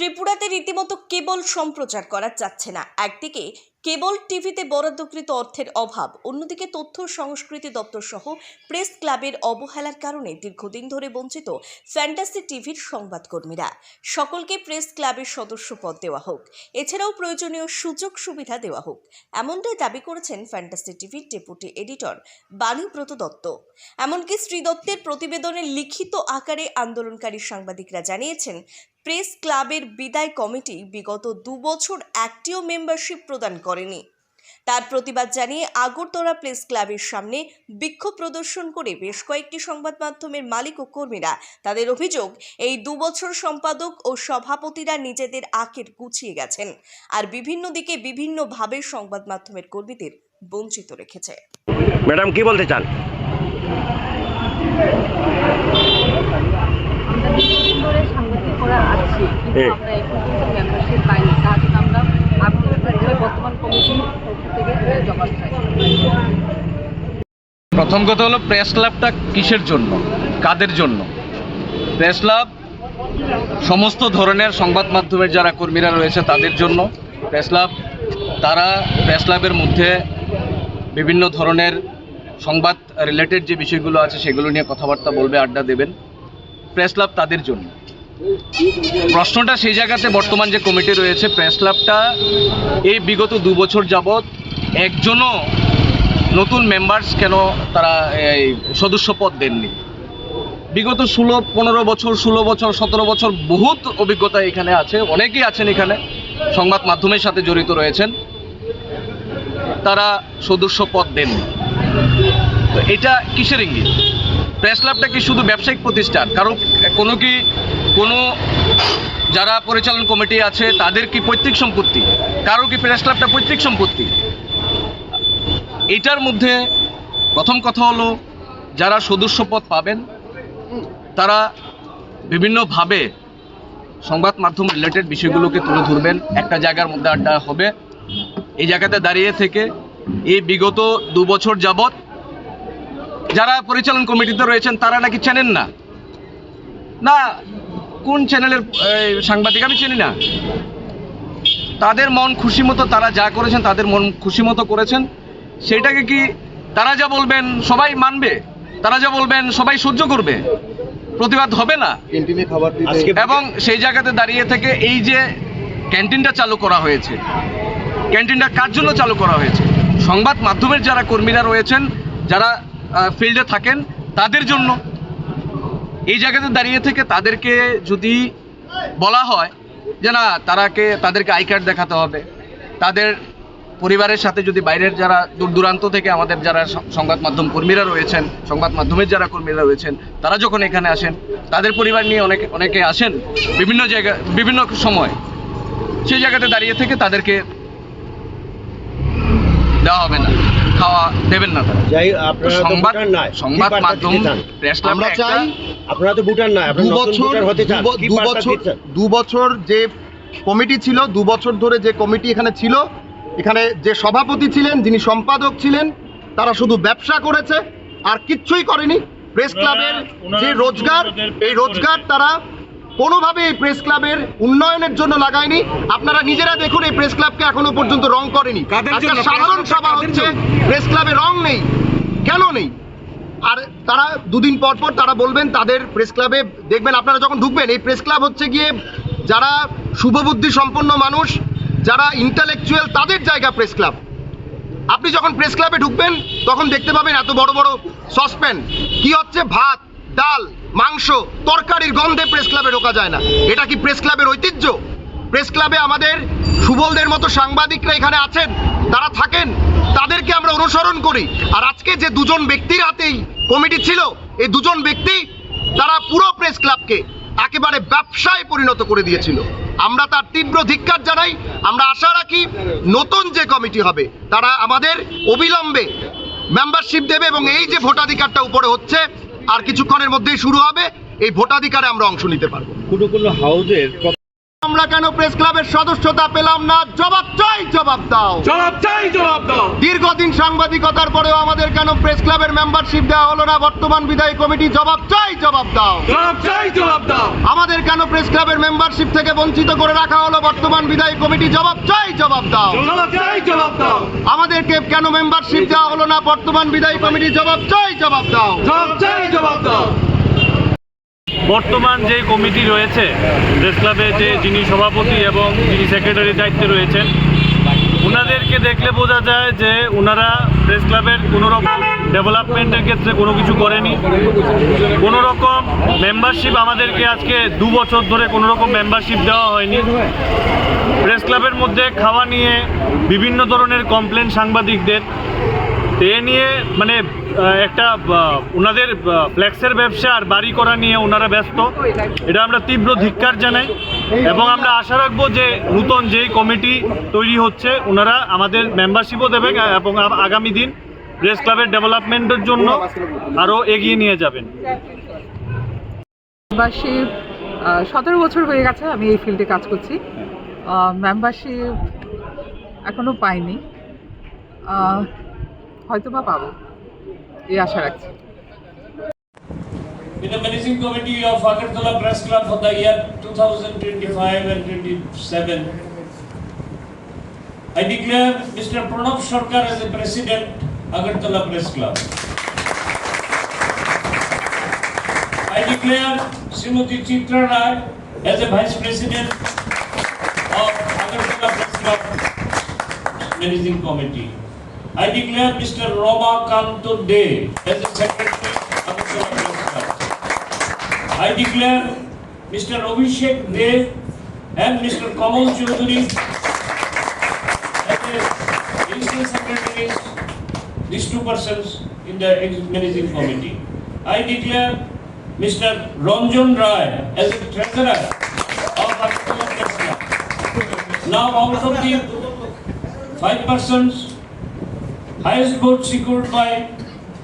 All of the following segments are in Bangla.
ত্রিপুরাতে রীতিমতো কেবল সম্প্রচার করা যাচ্ছে না। একদিকে কেবল টিভিতে বরাদ্দকৃত অর্থের অভাব, অন্যদিকে তথ্য সংস্কৃতি দপ্তর সহ প্রেস ক্লাবের অবহেলার কারণে দীর্ঘদিন ধরে বঞ্চিত ফ্যান্টাসি টিভির সংবাদকর্মীরা। সকলকে প্রেস ক্লাবের সদস্য পদ দেওয়া হোক, এছাড়াও প্রয়োজনীয় সুযোগ সুবিধা দেওয়া হোক, এমনটাই দাবি করেছেন ফ্যান্টাসি টিভির ডেপুটি এডিটর বাণীব্রত দত্ত। এমনকি শ্রী দত্তের প্রতিবেদনে লিখিত আকারে আন্দোলনকারী সাংবাদিকরা জানিয়েছেন প্রেস ক্লাবের বিদায় কমিটি বিগত দু বছর একটিও মেম্বারশিপ প্রদান করেনি। তার প্রতিবাদ জানিয়ে আগরতলা প্রেস ক্লাবের সামনে বিক্ষোভ প্রদর্শন করে বেশ কয়েকটি সংবাদ মাধ্যমের মালিক ও কর্মীরা তাদের অভিযোগ এই দু বছর সম্পাদক ও সভাপতিরা নিজেদের আখের গুছিয়ে গেছেন আর বিভিন্ন দিকে বিভিন্নভাবে সংবাদ মাধ্যমের কর্মীদের বঞ্চিত রেখেছে। ম্যাডাম কি বলতে চান? আমরা দীর্ঘদিন ধরে করা আছি কিন্তু আমরা এখন পর্যন্ত মেম্বারশিপ পাইনি। তার জন্য আমরা আবেদন বর্তমান কমিটির পক্ষ থেকে জবাব চাই। প্রথম কথা হলো প্রেস ক্লাবটা কিসের জন্য? কাদের জন্য? প্রেস ক্লাব সমস্ত ধরনের সংবাদ মাধ্যমের যারা কর্মীরা রয়েছে তাদের জন্য প্রেস ক্লাব তারা প্রেস ক্লাবের মধ্যে বিভিন্ন ধরনের সংবাদ রিলেটেড যে বিষয়গুলো আছে সেগুলো নিয়ে কথাবার্তা বলবে আড্ডা দেবেন। প্রেস ক্লাব তাদের জন্য। প্রশ্নটা সেই জায়গাতে বর্তমান যে কমিটি রয়েছে, প্রেস ক্লাবটা, এই বিগত দু বছর যাবৎ একজনও নতুন মেম্বার্স কেন তারা এই সদস্য পদ দেননি? বিগত ষোলো, পনেরো বছর, ষোলো বছর, সতেরো বছর বহুত অভিজ্ঞতা এখানে আছে, অনেকেই আছেন এখানে, সংবাদ মাধ্যমের সাথে জড়িত রয়েছেন। তারা সদস্য পদ দেননি। তো এটা কিসের ইঙ্গিত? প্রেস ক্লাবটা কি শুধু ব্যবসায়িক প্রতিষ্ঠান? কারণ কোনো কি কোনো যারা পরিচালন কমিটি আছে, তাদের কি পৈতৃক সম্পত্তি? কারও কি প্রেস ক্লাবটা পৈতৃক সম্পত্তি? এটার মধ্যে প্রথম কথা হলো, যারা সদস্য পদ পাবেন, তারা বিভিন্নভাবে সংবাদ মাধ্যম রিলেটেড বিষয়গুলোকে তুলে ধরবেন। একটা জায়গার মধ্যে আড্ডা হবে। এই জায়গাতে দাঁড়িয়ে থেকে এই বিগত দু বছর যাবৎ যারা পরিচালন কমিটিতে রয়েছেন, তারা নাকি চেনেন না? না কোন চ্যানেলের সাংবাদিক আমি চিনি না। তাদের মন খুশি মতো তারা যা করেছেন তাদের মন খুশি মতো করেছেন। সেটাকে কি তারা যা বলবেন সবাই মানবে? তারা যা বলবেন সবাই সহ্য করবে? প্রতিবাদ হবে না? এবং সেই জায়গাতে দাঁড়িয়ে থেকে এই যে ক্যান্টিনটা চালু করা হয়েছে ক্যান্টিনটা কার জন্য চালু করা হয়েছে? সংবাদ মাধ্যমের যারা কর্মীরা রয়েছেন যারা ফিল্ডে থাকেন তাদের জন্য এই জায়গাতে দাঁড়িয়ে থেকে তাদেরকে যদি বলা হয় যে না, তারাকে, তাদেরকে আই কার্ড দেখাতে হবে। তাদের পরিবারের সাথে যদি বাইরের যারা দূর দূরান্ত থেকে আমাদের যারা সংবাদ মাধ্যম কর্মীরা রয়েছেন, সংবাদ মাধ্যমের যারা কর্মীরা রয়েছেন, তারা যখন এখানে আসেন, তাদের পরিবার নিয়ে অনেকে অনেকে আসেন বিভিন্ন জায়গা, বিভিন্ন সময়। সেই জায়গাতে দাঁড়িয়ে থেকে তাদেরকে দেওয়া হবে না। খাওয়া দেবেন না তারা। যাই আপনারা সংবাদ- সংবাদ মাধ্যম, প্রেস আমরা চাই আপনারা তো ভুটান নয় দু বছর ভুটান হতে চান। দু ব- কি দু বার্তা বছর দু বছর যে কমিটি ছিল দু বছর ধরে যে কমিটি এখানে ছিল এখানে যে সভাপতি ছিলেন যিনি সম্পাদক ছিলেন তারা শুধু ব্যবসা করেছে আর কিচ্ছুই করেনি। প্রেস ক্লাবের যে রোজগার এই রোজগার তারা কোনোভাবে এই প্রেস ক্লাবের উন্নয়নের জন্য লাগায়নি। আপনারা নিজেরা দেখুন এই প্রেস ক্লাবকে এখনও পর্যন্ত রং করেনি? সাধারণ সভা হচ্ছে প্রেস ক্লাবে রং নেই। কেন নেই? আর তারা দুদিন পর পর তারা বলবেন তাদের প্রেস ক্লাবে দেখবেন আপনারা যখন ঢুকবেন এই প্রেস ক্লাব হচ্ছে গিয়ে যারা শুভবুদ্ধি সম্পন্ন মানুষ যারা ইন্টালেকচুয়াল তাদের জায়গা প্রেস ক্লাব আপনি যখন প্রেস ক্লাবে ঢুকবেন তখন দেখতে পাবেন এত বড় বড় সসপ্যান কি হচ্ছে? ভাত ডাল মাংস, তরকারির গন্ধে প্রেস ক্লাবে ঢোকা যায় না। এটা কি প্রেস ক্লাবের ঐতিহ্য? প্রেস ক্লাবে আমাদের সুবলদের মতো সাংবাদিকরা এখানে আছেন, তারা থাকেন, তাদেরকে আমরা অনুসরণ করি। আর আজকে যে দুজন ব্যক্তির হাতেই কমিটি ছিল, এই দুজন ব্যক্তি তারা পুরো প্রেস ক্লাবকে একেবারে ব্যবসায় পরিণত করে দিয়েছিল। আমরা তার তীব্র ধিক্কার জানাই, আমরা আশা রাখি নতুন যে কমিটি হবে, তারা আমাদের অবিলম্বে মেম্বারশিপ দেবে এবং এই যে ভোটাধিকারটা উপরে হচ্ছে আর কিছুক্ষণের মধ্যেই শুরু হবে। এই ভোটাধিকারে আমরা অংশ নিতে পারব। হাউজের আমরা কেন প্রেস ক্লাবের সদস্যতা পেলাম না? জবাব চাই জবাব দাও। জবাব চাই জবাব দাও। দীর্ঘদিন সাংবাদিকতার পরেও আমাদের কেন প্রেস ক্লাবের মেম্বারশিপ দেওয়া হলো না? বর্তমান বিদায়ী কমিটি জবাব চাই জবাব দাও। জবাব চাই জবাব দাও। আমাদের কেন প্রেস ক্লাবের মেম্বারশিপ থেকে বঞ্চিত করে রাখা হলো? বর্তমান বিদায়ী কমিটি জবাব চাই জবাব দাও। জবাব চাই জবাব দাও। আমাদেরকে কেন মেম্বারশিপ দেওয়া হলো না? বর্তমান বিদায়ী কমিটি জবাব চাই জবাব দাও। জবাব চাই জবাব দাও। বর্তমান যে কমিটি রয়েছে, প্রেস ক্লাবে যে যিনি সভাপতি এবং যিনি সেক্রেটারি দায়িত্বে রয়েছেন ওনাদেরকে দেখলে বোঝা যায় যে ওনারা প্রেস ক্লাবের কোনো রকম ডেভেলপমেন্টের ক্ষেত্রে কোনো কিছু করেনি। কোনো রকম মেম্বারশিপ আমাদেরকে আজকে দু বছর ধরে কোনো রকম মেম্বারশিপ দেওয়া হয়নি। প্রেস ক্লাবের মধ্যে খাওয়া নিয়ে বিভিন্ন ধরনের কমপ্লেন সাংবাদিকদের। এ নিয়ে মানে একটা ওনাদের ফ্ল্যাক্সের ব্যবসা আর বাড়ি করা নিয়ে ওনারা ব্যস্ত। এটা আমরা তীব্র ধিক্কার জানাই এবং আমরা আশা রাখব যে নূতন যেই কমিটি তৈরি হচ্ছে, ওনারা আমাদের মেম্বারশিপও দেবেন এবং আগামী দিন প্রেস ক্লাবের ডেভেলপমেন্টের জন্য আরও এগিয়ে নিয়ে যাবেন। মেম্বারশিপ সতেরো বছর হয়ে গেছে আমি এই ফিল্ডে কাজ করছি। মেম্বারশিপ এখনও পাইনি। হয়তো বা পাবো। এই আশা রাখছি in the managing committee of Agartala Press Club for the year 2025 and 27. I declare Mr. Pranab Sarkar as the president, Agartala Press Club. I declare Srimati Chitra Rai as the vice president of Agartala Press Club managing committee. I declare Mr. Roma Kanto De as the secretary, Agartala Press Club. I declare Mr. Abhishek Dev and Mr. Kamal Chaudhary as the additional secretaries, these two persons in the managing committee. I declare Mr. Ranjan Rai as the treasurer of Club. Now out of the five persons, highest vote secured by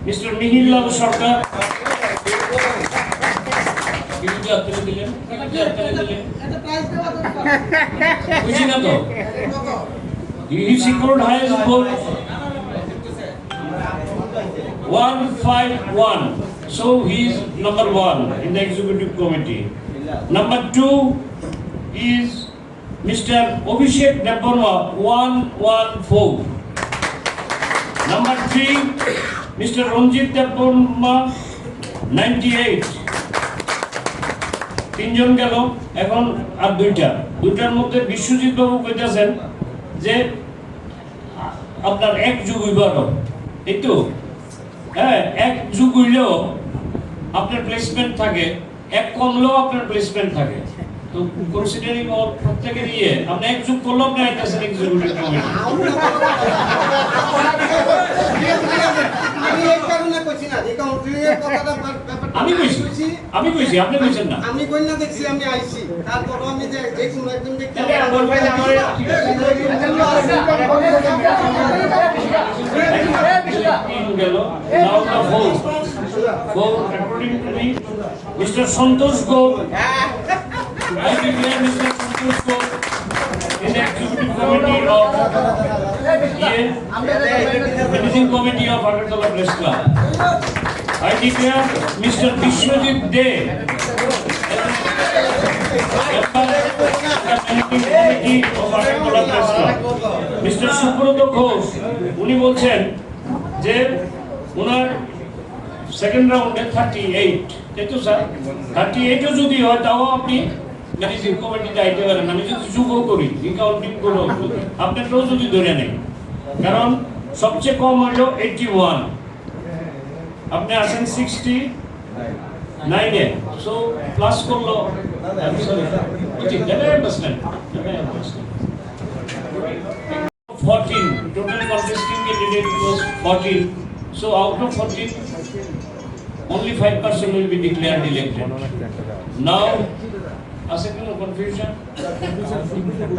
Mr. Mihir Lal Sarkar. He secured highest vote 151. So he is number one in the executive committee. Number two is Mr. Obishek Nabarma 114. Number 3 mr ranjit debarma 98 তিনজন গেল, এখন আর দুইটা। দুইটার মধ্যে আপনার এক যুগ হইবার। এই হ্যাঁ এক যুগ হইলেও আপনার প্লেসমেন্ট থাকে, এক কমলেও আপনার প্লেসমেন্ট থাকে। তো কনসিডারিং অল প্রত্যেকের ইয়ে আপনি এক যুগ করলেও আপনি আইতেছেন এক্সিকিউটিভ কমিটি আমি কইছি আমি কইছি আপনি কইছেন না আমি কই না দেখছি আমি আইছি তারপরও আমি যে যে কোনো একজন Mr. Santosh I declare Mr. Santosh executive committee of yeah, managing committee of Agartala Press Club I declare Mr. Vishwajit De mister Subrata Ghosh উনি বলছেন যে ওনার সেকেন্ড রাউন্ডে থার্টি এইট তাই তো স্যার থার্টি এইটও যদি হয় তাও আপনি ম্যানেজিং কমিটিতে আইতে পারেন আমি যদি যুগও করি কাউন্টিং করে আপনারটাও যদি ধরে নেই কারণ সবচেয়ে কম হলো এইটটি ওয়ান আপনি আসেন সিক্সটি নাইনে সো প্লাস করল. 14, total contesting candidate was 14. So out of 14, only 5% will be declared elected. Now, আছে কোনো কনফিউশন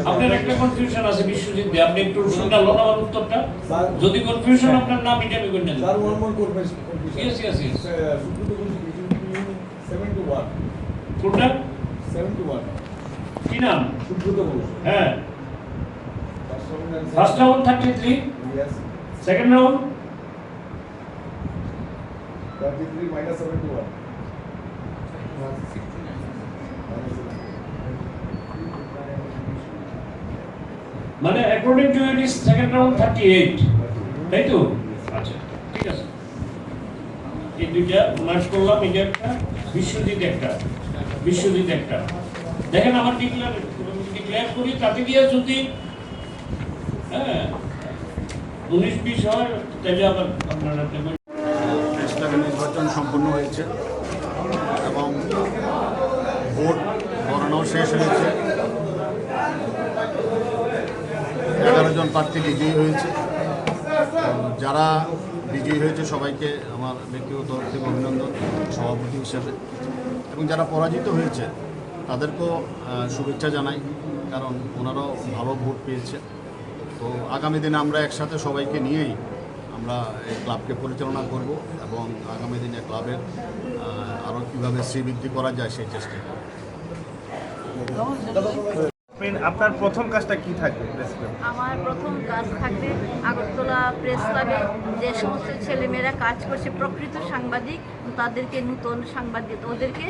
আপনার একটা কনফিউশন আছে, বিশ্বজিৎ দে আপনি একটু শুনালো না আমার উত্তরটা? যদি কনফিউশন আপনার নাম এটা আমি কইনা sir one more confusion yes yes yes 7 two 1 কোনটা? 7 টু 1 কি নাম? সুব্রত ঘোষ হ্যাঁ। First round 33 yes second round 33 7 two 1 মানে according to it second round thirty eight তাই তো? আচ্ছা ঠিক আছে। এই দুইটা মার্চ করলাম, এটা একটা বিশ্বজিৎ একটা বিশ্বজিৎ একটা। দেখেন আমার ডিক্লেয়ার ডিক্লেয়ার করি, তাতে গিয়ে যদি হ্যাঁ উনিশ বিশ হয়, তাহলে আবার আপনারা নির্বাচন সম্পন্ন হয়েছে এবং ভোট গণনাও শেষ হয়েছে। এগারো জন প্রার্থী বিজয়ী হয়েছে। যারা বিজয়ী হয়েছে, সবাইকে আমার ব্যক্তিগত থেকে অভিনন্দন, সভাপতি হিসেবে। এবং যারা পরাজিত হয়েছে, তাদেরকেও শুভেচ্ছা জানাই, কারণ ওনারাও ভালো ভোট পেয়েছে। তো আগামী দিনে আমরা একসাথে সবাইকে নিয়েই আমরা এই ক্লাবকে পরিচালনা করব এবং আগামী দিনে ক্লাবের আরও কীভাবে শ্রীবৃদ্ধি করা যায় সেই চেষ্টা করব। আপনার প্রথম কাজটা কি থাকবে আমার প্রথম কাজ থাকবে আগরতলা প্রেস ক্লাবে যে সমস্ত ছেলেমেয়েরা কাজ করছে, প্রকৃত সাংবাদিক, তাদেরকে নূতন সাংবাদিক, ওদেরকে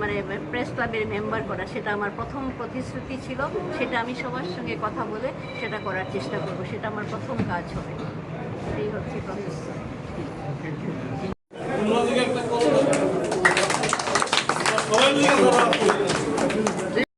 মানে প্রেস ক্লাবের মেম্বার করা, সেটা আমার প্রথম প্রতিশ্রুতি ছিল, সেটা আমি সবার সঙ্গে কথা বলে সেটা করার চেষ্টা করব, সেটা আমার প্রথম কাজ হবে। এই হচ্ছে প্রসেস